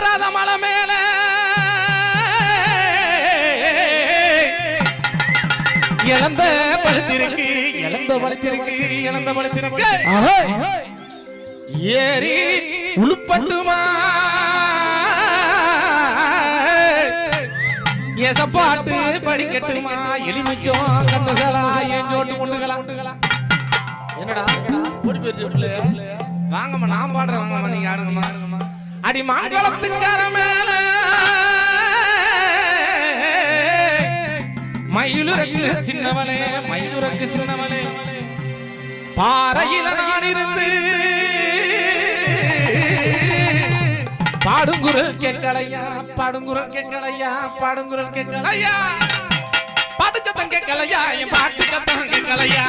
வராத மலை மேல. இழந்த பழுத்திருக்கு இழந்த பழுத்திருக்கு இழந்த பழுத்திருக்கு. ஏறி உளுப்பட்டுமா எசப்பாட்டு படிக்கட்டுமா? எலிமிச்சோம் கண்ணுகளா ஏன் ஜோட்டு கொண்டுகளா என்னடா? ஓடி போயிருச்சு வாங்கம்மா நான் பாடுறேன் வாங்கம்மா நீங்க ஆடுங்கம்மா. அடி மாங்கலத்துக்கார மேல. மயிலுறக்கு சின்னவனே மயிலுரக்கு சின்னவனே பாறையில நான் இருந்து பாடுங்குரல் கேட்கலையா பாடுங்குரல் கேட்கலையா பாடுங்குரல் கேட்கலையா? பாட்டு சத்தம் கேட்கலையா என் பாட்டு சத்தம் கேட்கலையா?